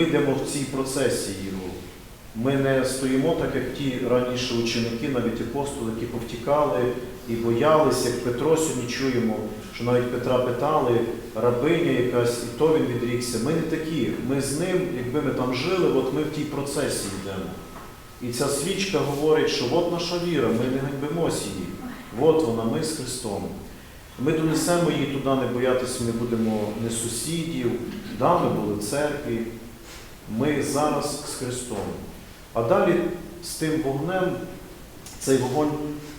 йдемо в цій процесії. ну, Ми не стоїмо так, як ті раніше ученики, навіть апостоли, які повтікали і боялись, як Петро сьогодні чуємо, що навіть Петра питали, рабиня якась, і то він відрікся. Ми не такі. Ми з ним, якби ми там жили, от ми в тій процесії йдемо. І ця свічка говорить, що от наша віра, ми не ганьбимося її. От вона, ми з Христом. Ми донесемо її туди, не боятися, ми будемо не сусідів, да, ми були в церкві. Ми зараз з Христом. А далі з тим вогнем, цей вогонь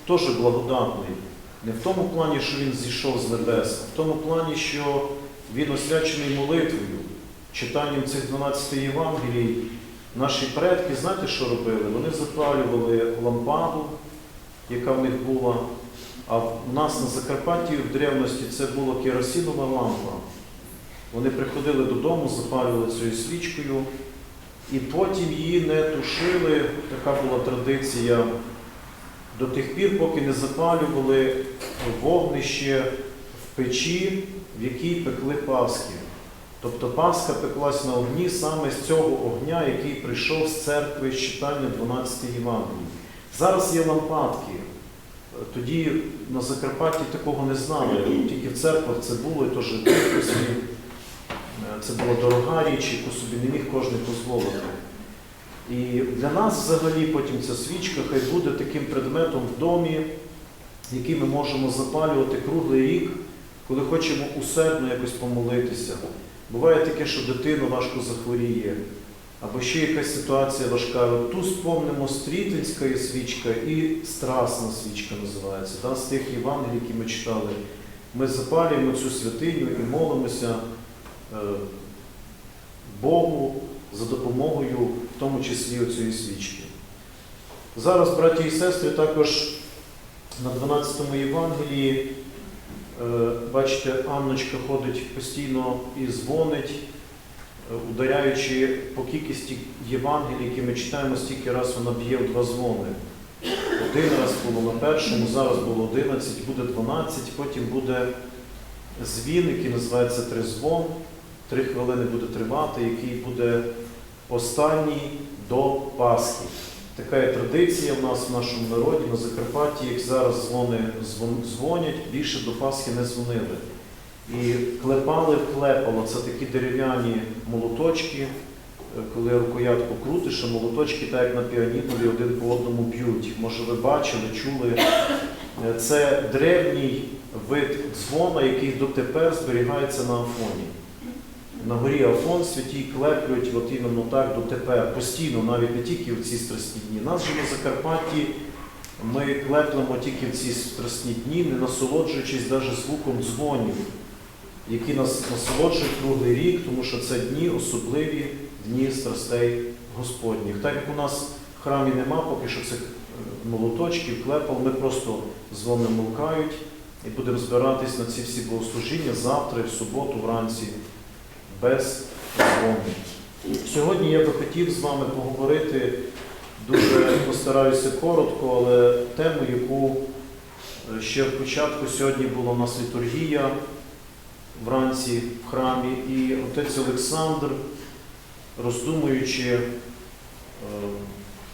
теж благодатний. Не в тому плані, що він зійшов з небес, а в тому плані, що він освячений молитвою, читанням цих 12 Євангелій. Наші предки, знаєте, що робили? Вони запалювали лампаду, яка в них була. А в нас на Закарпатті в древності це була керосинова лампа. Вони приходили додому, запалювали цією свічкою, і потім її не тушили. Така була традиція до тих пір, поки не запалювали вогнище в печі, в якій пекли Пасхи. Тобто Пасха пеклась на огні саме з цього огня, який прийшов з церкви з читання 12 Євангелії. Зараз є лампадки. Тоді на Закарпатті такого не знали. Тільки в церквах це було, і теж рідкості. Це була дорога річ, яку собі не міг кожен дозволити. І для нас взагалі потім ця свічка хай буде таким предметом в домі, який ми можемо запалювати круглий рік, коли хочемо усердно якось помолитися. Буває таке, що дитина важко захворіє, або ще якась ситуація важка. От Ту спомнимо стрітинська свічка і страсна свічка називається. З тих Євангелій, які ми читали. Ми запалюємо цю святиню і молимося Богу за допомогою, в тому числі цієї свічки. Зараз, браті і сестри, також на 12 Євангелії, е, бачите, Анночка ходить постійно і дзвонить, е, ударяючи по кількості Євангелій, які ми читаємо, стільки раз вона б'є в два дзвони. Один раз було на першому, зараз було 11, буде 12, потім буде звін, який називається тризвон. Три хвилини буде тривати, який буде останній до Пасхи. Така є традиція в нас в нашому народі на Закарпатті, як зараз дзвони дзвонять, більше до Пасхи не дзвонили. І клепали клепало, це такі дерев'яні молоточки, е, коли рукоятку крутиш, а молоточки, так як на піанінові, один по одному б'ють. Може, ви бачили, чули. Е, Це древній вид дзвона, який дотепер зберігається на Афоні. На горі Афон святі клеплюють от іменно так дотепер, постійно, навіть не тільки в ці страсні дні. Нас же на Закарпатті ми клеплемо тільки в ці страсні дні, не насолоджуючись навіть звуком дзвонів, які нас насолоджують круглий рік, тому що це дні особливі дні страстей Господніх. Так як у нас в храмі нема поки що цих е, молоточків, клепал, ми просто дзвони мовкають і будемо збиратись на ці всі богослужіння завтра, і в суботу, вранці без дзвону. Сьогодні я би хотів з вами поговорити дуже постараюся коротко, але тему, яку е, ще в початку сьогодні була у нас літургія вранці в храмі, і отець Олександр, роздумуючи, е,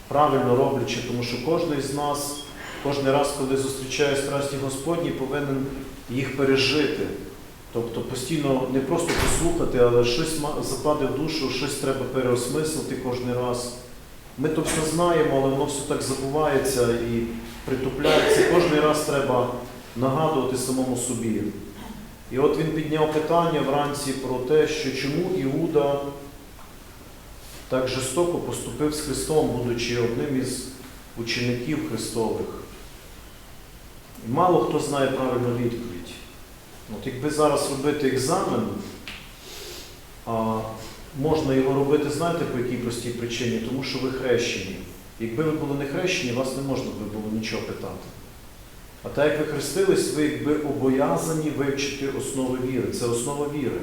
правильно роблячи, тому що кожен з нас, кожен раз, коли зустрічає страсті Господні, повинен їх пережити. Тобто постійно не просто послухати, але щось западе в душу, щось треба переосмислити кожен раз. Ми то все знаємо, але воно все так забувається і притупляється. Кожен раз треба нагадувати самому собі. І от він підняв питання вранці про те, що чому Іуда так жорстоко поступив з Христом, будучи одним із учеників Христових. І мало хто знає правильну відповідь. От якби зараз робити екзамен, а можна його робити, знаєте, по якій простій причині? Тому що ви хрещені. Якби ви були не хрещені, вас не можна би було нічого питати. А так як ви хрестились, ви якби обов'язані вивчити основи віри. Це основа віри.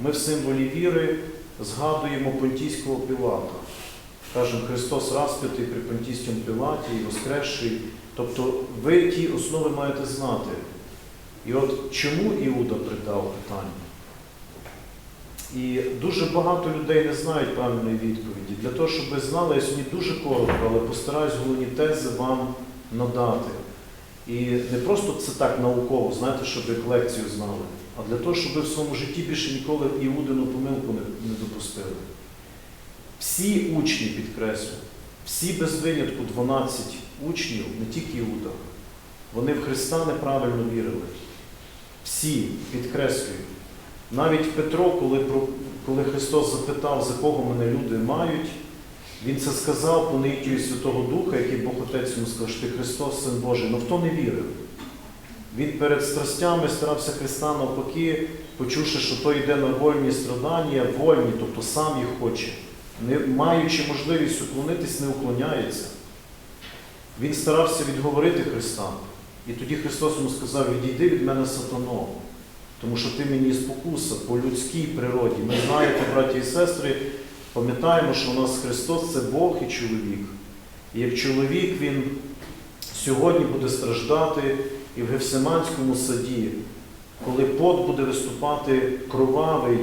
Ми в символі віри згадуємо Понтійського Пілата. Кажемо, Христос розп'ятий при Понтійському Пілаті і воскресший. Тобто ви ті основи маєте знати. І от чому Іуда придав питання? І дуже багато людей не знають правильної відповіді. Для того, щоб ви знали, я сьогодні дуже коротко, але постараюсь головні тези вам надати. І не просто це так науково, знаєте, щоб ви лекцію знали, а для того, щоб ви в своєму житті більше ніколи іудину помилку не, не допустили. Всі учні, підкреслю, всі без винятку 12 учнів, не тільки Іуда, вони в Христа неправильно вірили. Всі, підкреслюю. Навіть Петро, коли, коли Христос запитав, за кого мене люди мають, він це сказав по наїттю Святого Духа, який Бог Отець йому сказав, що ти Христос, Син Божий, але в то не вірив. Він перед страстями старався Христа навпаки, почувши, що то йде на вольні страдання, вольні, тобто сам їх хоче, не маючи можливість уклонитись, не уклоняється. Він старався відговорити Христа. І тоді Христос йому сказав, відійди від мене сатано, тому що ти мені спокуса по людській природі. Ми знаєте, браті і сестри, пам'ятаємо, що у нас Христос це Бог і чоловік. І як чоловік Він сьогодні буде страждати і в Гефсиманському саді, коли пот буде виступати кровавий,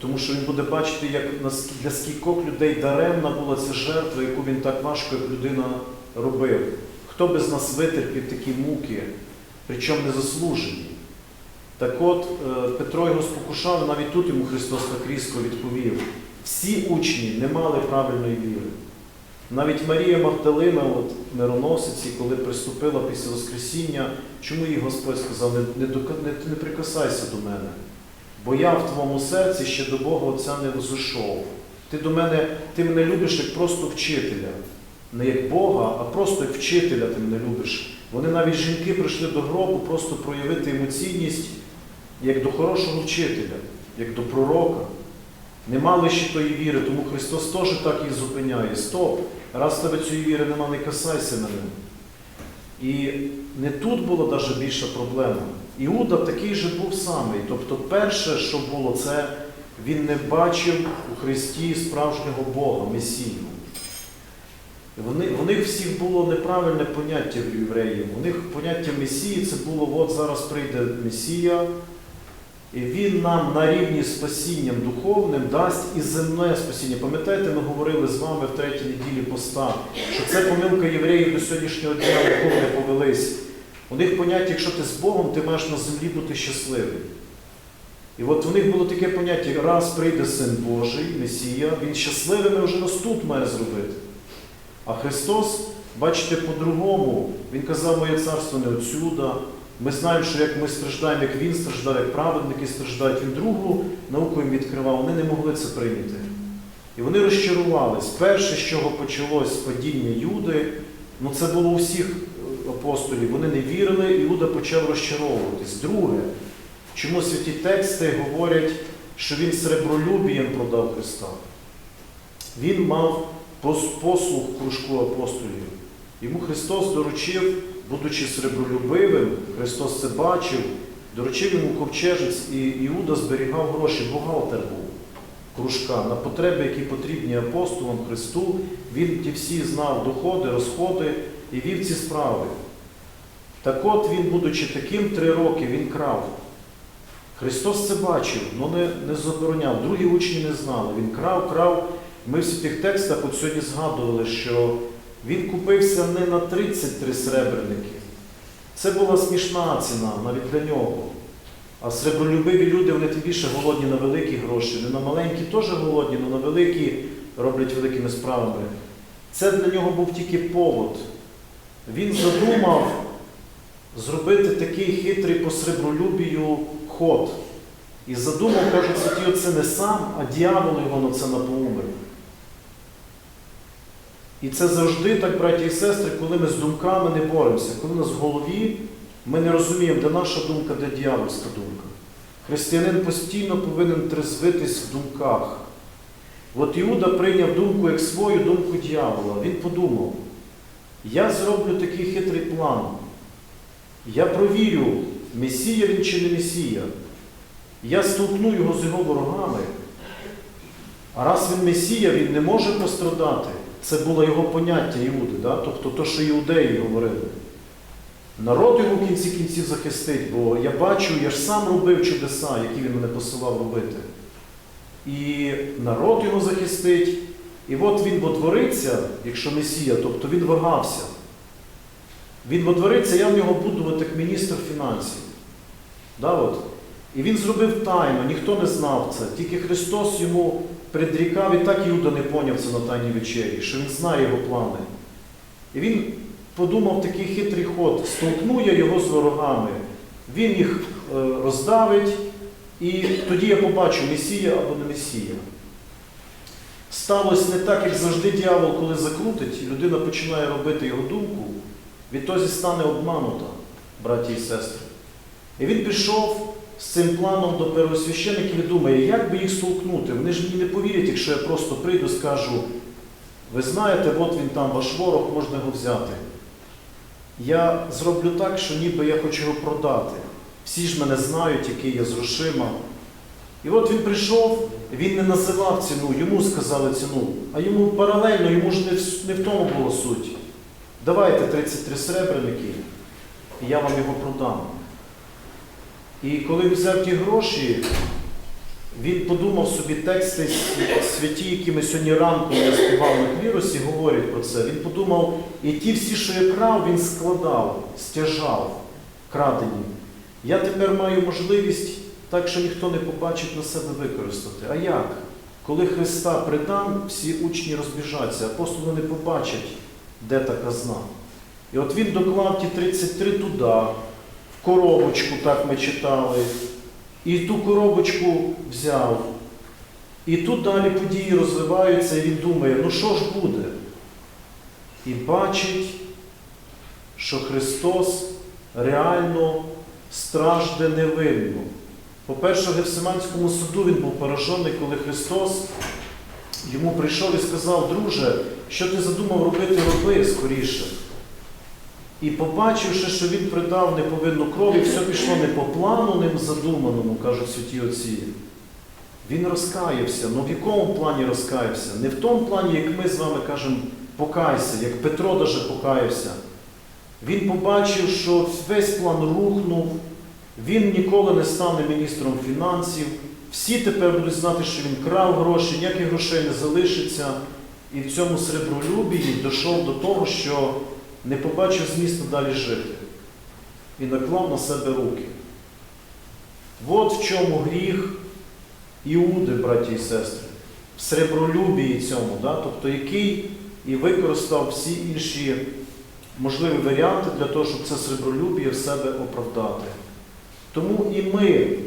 тому що він буде бачити, як для скількох людей даремна була ця жертва, яку він так важко, як людина робив. Хто без нас витерпів такі муки, причому незаслужені? Так от е, Петро його спокушав, навіть тут йому Христос так різко відповів. Всі учні не мали правильної віри. Навіть Марія Магдалина, от мироносиці, коли приступила після Воскресіння, чому їй Господь сказав, не, не, не, прикасайся до мене, бо я в твоєму серці ще до Бога Отця не взойшов. Ти до мене, ти мене любиш як просто вчителя, не як Бога, а просто як вчителя ти мене любиш. Вони навіть жінки прийшли до гробу просто проявити емоційність як до хорошого вчителя, як до пророка. Не мали ще тої віри, тому Христос теж так їх зупиняє. Стоп! Раз в тебе цієї віри нема, не касайся мене. І не тут була навіть більша проблема. Іуда такий же був самий. Тобто, перше, що було, це він не бачив у Христі справжнього Бога, Месію. Вони, у них всіх було неправильне поняття в євреїв. У них поняття Месії це було, от зараз прийде Месія, і він нам на рівні з спасінням духовним дасть і земне спасіння. Пам'ятаєте, ми говорили з вами в третій неділі поста, що це помилка євреїв до сьогоднішнього дня, в не повелись. У них поняття, якщо ти з Богом, ти маєш на землі бути щасливим. І от у них було таке поняття, раз прийде Син Божий, Месія, він щасливим вже нас тут має зробити. А Христос, бачите, по-другому, Він казав, моє царство не отсюда. Ми знаємо, що як ми страждаємо, як Він страждав, як праведники страждають, Він другу науку їм відкривав, вони не могли це прийняти. І вони розчарувались. Перше, з чого почалось падіння Юди, ну це було у всіх апостолів, вони не вірили, і Іуда почав розчаровуватись. Друге, чому святі тексти говорять, що він сребролюбієм продав Христа. Він мав послуг кружку апостолів. Йому Христос доручив, будучи сребролюбивим, Христос це бачив, доручив йому ковчежець, і Іуда зберігав гроші, бухгалтер був кружка на потреби, які потрібні апостолам Христу. Він ті всі знав доходи, розходи і вів ці справи. Так от він, будучи таким, три роки він крав. Христос це бачив, але не, не забороняв. Другі учні не знали. Він крав, крав. Ми в святих текстах от сьогодні згадували, що він купився не на 33 сребреники. Це була смішна ціна навіть для нього. А сребролюбиві люди, вони тим більше голодні на великі гроші. Не на маленькі теж голодні, але на великі роблять великими справами. Це для нього був тільки повод. Він задумав зробити такий хитрий по сребролюбію ход. І задумав, кажуть, отце не сам, а дьявол його на це напоумив. І це завжди так, браті і сестри, коли ми з думками не боремося, коли у нас в голові ми не розуміємо, де наша думка, де дьявольська думка. Християнин постійно повинен трезвитись в думках. От Іуда прийняв думку як свою думку дьявола. Він подумав, я зроблю такий хитрий план. Я провірю, Месія він чи не Месія. Я столкну його з його ворогами. А раз він Месія, він не може пострадати. Це було його поняття Іуди, да? тобто то, що іудеї говорили. Народ його в кінці кінців захистить, бо я бачу, я ж сам робив чудеса, які він мене посилав робити. і народ його захистить. І от він водвориться, якщо Месія, тобто він вагався. Він водвориться, я в нього буду от як міністр фінансів. Да, от. І він зробив тайну, ніхто не знав це. Тільки Христос йому предрікав, і так Іуда не поняв це на Тайній вечері, що він знає його плани. І він подумав такий хитрий ход, столкну я його з ворогами, він їх е, роздавить, і тоді я побачу, Месія або не Месія. Сталося не так, як завжди дьявол, коли закрутить, людина починає робити його думку, відтоді стане обманута, браті і сестри. І він пішов з цим планом до первосвящеників і думає, як би їх столкнути. Вони ж мені не повірять, якщо я просто прийду скажу, ви знаєте, от він там, ваш ворог, можна його взяти. Я зроблю так, що ніби я хочу його продати. Всі ж мене знають, який я з грошима. І от він прийшов, він не називав ціну, йому сказали ціну, а йому паралельно, йому ж не в, тому була суть. Давайте 33 серебряники, і я вам його продам. І коли взяв ті гроші, він подумав собі тексти святі, які ми сьогодні ранку я співав на кліросі, говорять про це. Він подумав, і ті всі, що я крав, він складав, стяжав, крадені. Я тепер маю можливість так, що ніхто не побачить на себе використати. А як? Коли Христа придам, всі учні розбіжаться, апостоли не побачать, де та казна. І от він доклав ті 33 туди, коробочку, так ми читали, і ту коробочку взяв. І тут далі події розвиваються, і він думає, ну що ж буде? І бачить, що Христос реально стражде невинно. По-перше, в Гефсиманському суду він був поражений, коли Христос йому прийшов і сказав, друже, що ти задумав робити, роби скоріше. І побачивши, що він придав неповинну кров, і все пішло не по плану ним задуманому, кажуть святі отці. Він розкаявся. Ну в якому плані розкаявся? Не в тому плані, як ми з вами кажемо, покайся, як Петро даже покаявся. Він побачив, що весь план рухнув, він ніколи не стане міністром фінансів. Всі тепер будуть знати, що він крав гроші, ніяких грошей не залишиться. І в цьому сребролюбії дійшов до того, що не побачив змісту далі жити і наклав на себе руки. От в чому гріх Іуди, браті і сестри, в сребролюбії цьому, да? тобто який і використав всі інші можливі варіанти для того, щоб це сребролюбіє в себе оправдати. Тому і ми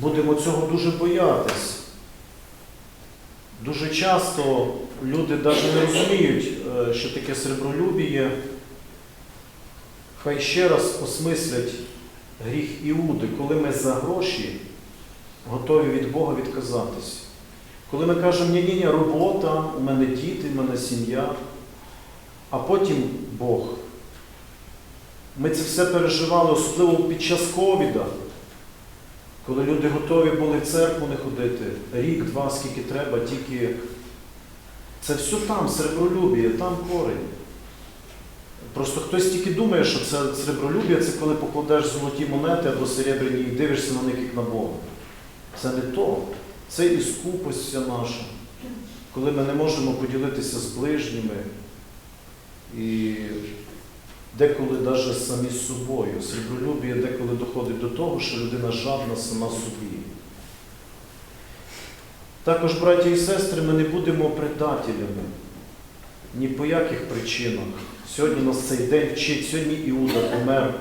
будемо цього дуже боятись. Дуже часто люди навіть не розуміють, е, що таке сребролюбіє. Хай ще раз осмислять гріх Іуди, коли ми за гроші готові від Бога відказатись. Коли ми кажемо, ні, ні, ні, робота, у мене діти, у мене сім'я, а потім Бог. Ми це все переживали, особливо під час ковіда, коли люди готові були в церкву не ходити, рік, два, скільки треба, тільки це все там, серебролюбіє, там корень. Просто хтось тільки думає, що це серебролюбіє, це коли покладеш золоті монети або серебряні і дивишся на них як на Бога. Це не то. Це і скупость наша, коли ми не можемо поділитися з ближніми. І деколи навіть самі з собою. Сребролюбіє деколи доходить до того, що людина жадна сама собі. Також, браті і сестри, ми не будемо предателями ні по яких причинах. Сьогодні нас цей день вчить, сьогодні Іуда помер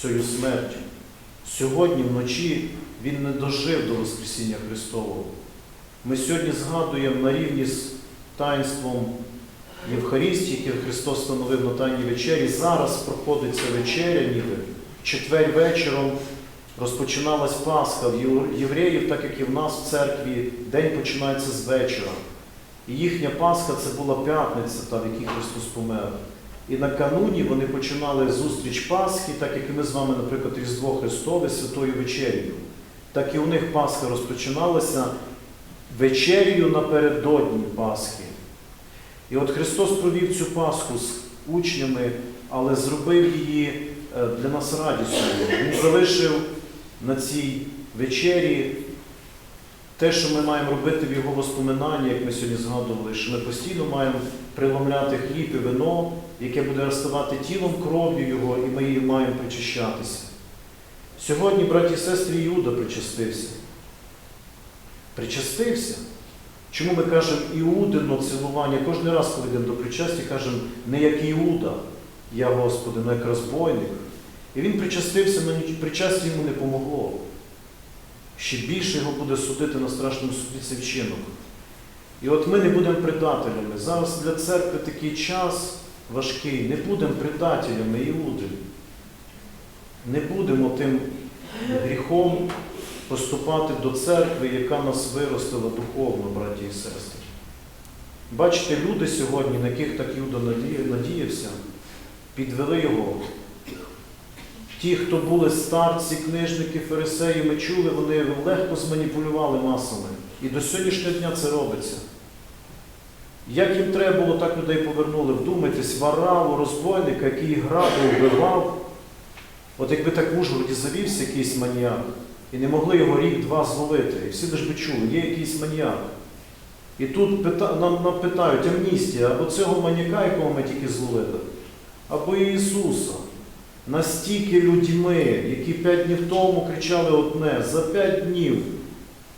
цією смертю. Сьогодні вночі він не дожив до Воскресіння Христового. Ми сьогодні згадуємо на рівні з таїнством Євхаристії, яке Христос встановив на Тайній вечері. Зараз проходить ця вечеря, ніби в четвер вечором розпочиналась Пасха. В євреїв, так як і в нас в церкві, день починається з вечора. І їхня Пасха це була п'ятниця, та, в якій Христос помер. І накануні вони починали зустріч Пасхи, так як і ми з вами, наприклад, Різдво Христове Святою вечерію. Так і у них Пасха розпочиналася вечерію напередодні Пасхи. І от Христос провів цю Пасху з учнями, але зробив її е, для нас радісною. Він залишив на цій вечері те, що ми маємо робити в його воспоминанні, як ми сьогодні згадували, що ми постійно маємо приломляти хліб і вино, яке буде розставати тілом кров'ю Його, і ми її маємо причащатися. Сьогодні, браті і сестри, Іуда причастився. Причастився. Чому ми кажемо Іудино цілування? Кожен раз, коли йдемо до причастя, кажемо не як Іуда, я Господи, але як розбойник. І він причастився, але причастя йому не помогло. Ще більше його буде судити на страшному суді цей вчинок. І от ми не будемо предателями. Зараз для церкви такий час важкий. Не будемо предателями Іуди. Не будемо тим гріхом поступати до церкви, яка нас виростила духовно, браті і сестри. Бачите, люди сьогодні, на яких так Юда надіявся, підвели його. Ті, хто були старці, книжники, фарисеї, ми чули, вони легко зманіпулювали масами. І до сьогоднішнього дня це робиться. Як їм треба було, так людей повернули. Вдумайтесь, вараву, розбойника, який грабив, вбивав. От якби так в Ужгороді завівся якийсь маніяк, і не могли його рік-два зловити. І всі ж би чули, є якийсь маніяк. І тут пита- нам, нам питають амністія, або цього маніяка, якого ми тільки зловили, або Ісуса. Настільки людьми, які п'ять днів тому кричали одне, за п'ять днів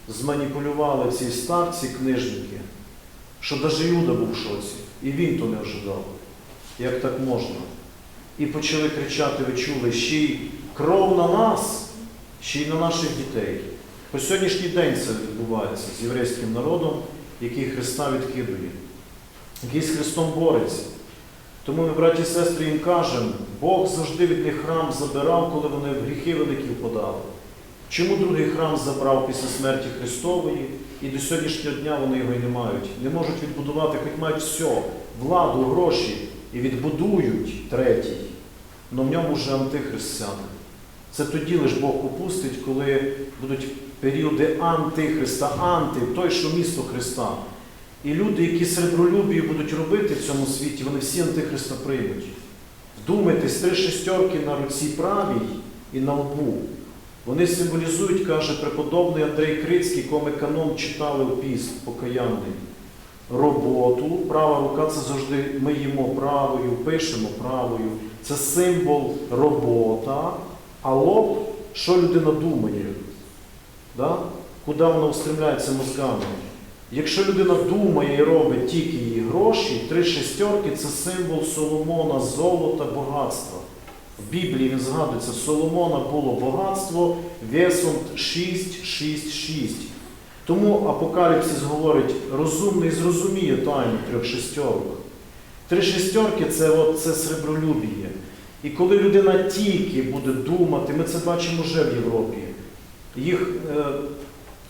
зманіпулювали ці старці, книжники, що навіть Юда був в шоці. І він то не ожидав. Як так можна? І почали кричати, ви чули, ще й кров на нас, ще й на наших дітей. По сьогоднішній день це відбувається з єврейським народом, який Христа відкидує, який з Христом бореться. Тому ми, браті і сестри, їм кажемо, Бог завжди від них храм забирав, коли вони в гріхи великі впадали. Чому другий храм забрав після смерті Христової, і до сьогоднішнього дня вони його і не мають. Не можуть відбудувати, хоч мають все, владу, гроші, і відбудують третій. але в ньому вже антихрист. Це тоді лише Бог попустить, коли будуть періоди антихриста, анти, той, що місто Христа. І люди, які серебролюбію будуть робити в цьому світі, вони всі антихриста приймуть. Вдумайтесь, три шестерки на руці правій і на лбу. Вони символізують, каже преподобний Андрей Крицький, кого ми канон читали в піст покаянний. Роботу, права рука це завжди ми їмо правою, пишемо правою. Це символ робота, а лоб, що людина думає, да? куди вона устремляється мозгами. Якщо людина думає і робить тільки її гроші, три шестерки це символ Соломона, золота, багатства. В Біблії він згадується, Соломона було багатство весом 6, 6, 6. Тому Апокаліпсис говорить, розумний зрозуміє тайну трьох шестерок. Три шестерки це, от, це сребролюбіє. І коли людина тільки буде думати, ми це бачимо вже в Європі, їх е,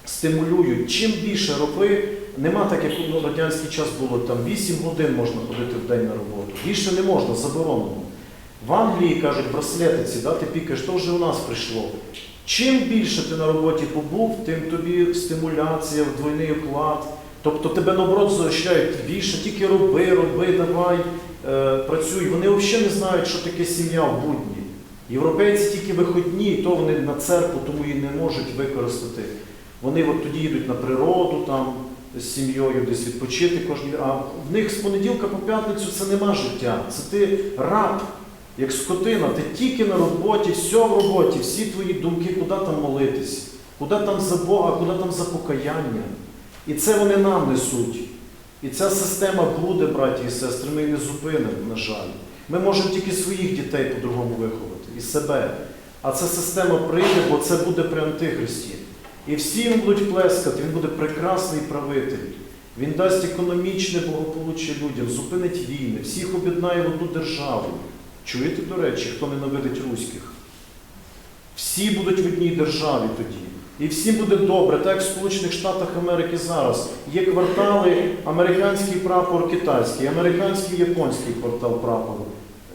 стимулюють. Чим більше роби, нема так, як у радянський час було, там 8 годин можна ходити в день на роботу. Більше не можна, заборонено. В Англії кажуть, браслети ці, да, ти пікаєш, то вже у нас прийшло. Чим більше ти на роботі побув, тим тобі стимуляція, двойний оклад. Тобто тебе наоборот заощають більше, тільки роби, роби, давай, е, працюй. Вони взагалі не знають, що таке сім'я в будні. Європейці тільки виходні, то вони на церкву, тому її не можуть використати. Вони от тоді їдуть на природу там з сім'єю десь відпочити кожен. А в них з понеділка по п'ятницю це нема життя. Це ти раб, як скотина, ти тільки на роботі, все в роботі, всі твої думки, куди там молитись, куди там за Бога, куди там за покаяння. І це вони нам несуть. І ця система буде, браті і сестри, ми не зупинимо, на жаль. Ми можемо тільки своїх дітей по-другому виховати і себе. А ця система прийде, бо це буде при Антихристі. І всі йому будуть плескати, він буде прекрасний правитель. Він дасть економічне благополуччя людям, зупинить війни, всіх об'єднає в одну державу. Чуєте, до речі, хто ненавидить руських? Всі будуть в одній державі тоді. І всім буде добре, так як в Сполучених Штатах Америки зараз. Є квартали, американський прапор китайський, американський японський квартал прапору.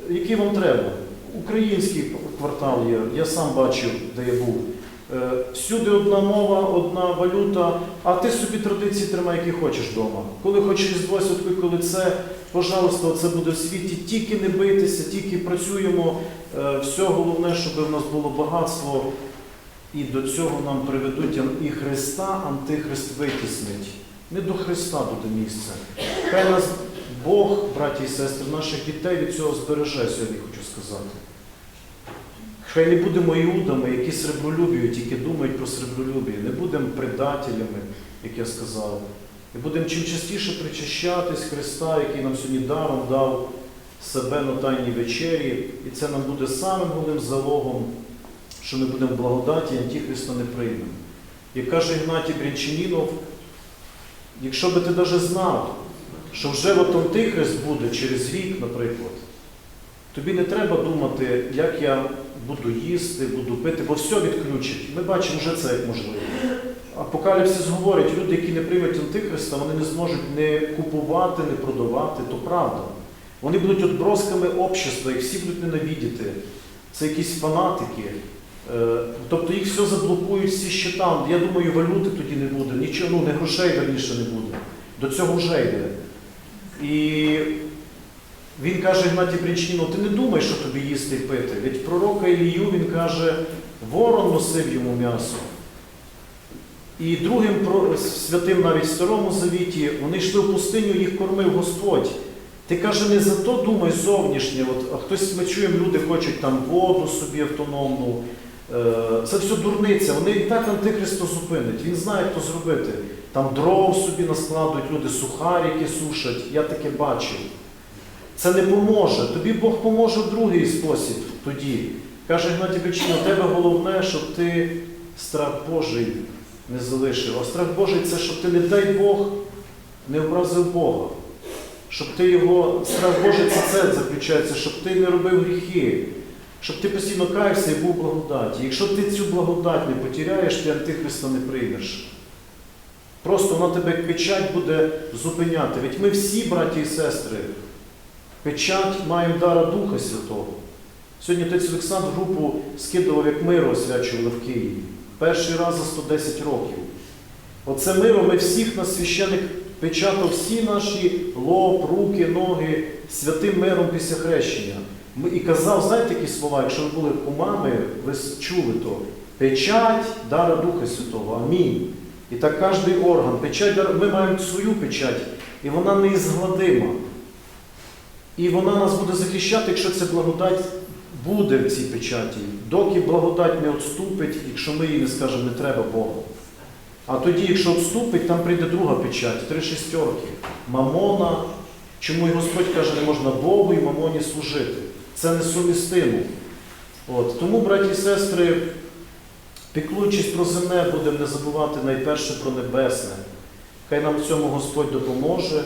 Який вам треба? Український квартал є, я сам бачив, де я був. Е, Всюди одна мова, одна валюта, а ти собі традиції тримай, які хочеш вдома. Коли хочеш різдво коли це, пожалуйста, це буде в світі. Тільки не битися, тільки працюємо. Е, Все головне, щоб в нас було багатство. і до цього нам приведуть і Христа Антихрист витіснить. Не до Христа буде місце. Хай нас Бог, браті і сестри, наших дітей від цього збереже, сьогодні хочу сказати. Хай не будемо іудами, які сребролюбіють, які думають про сребролюбіє. Не будемо предателями, як я сказав. І будемо чим частіше причащатись Христа, який нам сьогодні даром дав себе на Тайній вечері. І це нам буде самим головним залогом, що ми будемо благодаті, Антихриста не приймемо. Як каже Ігнатій Брянчанінов, якщо би ти навіть знав, що вже от Антихрист буде через рік, наприклад, тобі не треба думати, як я буду їсти, буду пити, бо все відключить. Ми бачимо вже це як можливо. Апокаліпсис говорить, люди, які не приймуть Антихриста, вони не зможуть не купувати, не продавати, то правда. Вони будуть отбросками общества, їх всі будуть ненавидіти. Це якісь фанатики. Е, Тобто їх все заблокують, всі щита. Я думаю, валюти тоді не буде, нічого, ну не грошей верніше не буде. До цього вже йде. І він каже Гнатій Брянчанінов, ти не думай, що тобі їсти і пити. Від пророка Ілію він каже, ворон носив йому м'ясо. І другим святим навіть в Старому Завіті, вони йшли в пустиню, їх кормив Господь. Ти каже, не за то думай зовнішнє. От, а хтось ми чуємо, люди хочуть там воду собі автономну. Е, Це все дурниця. Вони і так антихристо зупинить. Він знає, як то зробити. Там дров собі наскладують, люди сухарики сушать. Я таке бачив. Це не поможе. Тобі Бог поможе в другий спосіб тоді. Каже Гнатій Бичина, у тебе головне, щоб ти страх Божий не залишив. А страх Божий це, щоб ти, не дай Бог, не образив Бога. Щоб ти його, страх Божий це це заключається, щоб ти не робив гріхи, щоб ти постійно каявся і був благодаті. Якщо ти цю благодать не потеряєш, ти антихриста не приймеш. Просто вона тебе печать буде зупиняти. Ведь ми всі, браті і сестри, печать маємо дара Духа Святого. Сьогодні отець Олександр групу скидував, як миро освячували в Києві. Перший раз за 110 років. Оце миро ми всіх нас священик печатав всі наші лоб, руки, ноги святим миром після хрещення. І казав, знаєте які слова, якщо ви були кумами, ви чули то. Печать дара Духа Святого. Амінь. І так кожний орган. Печать ми маємо свою печать, і вона неізгладима. І вона нас буде захищати, якщо ця благодать буде в цій печаті, доки благодать не відступить, якщо ми їй не скажемо, не треба Богу. А тоді, якщо відступить, там прийде друга печать, три шістерки. Мамона. Чому і Господь каже, не можна Богу і мамоні служити. Це несумістимо. От. Тому, браті і сестри, піклуючись про земне, будемо не забувати найперше про небесне. Хай нам в цьому Господь допоможе.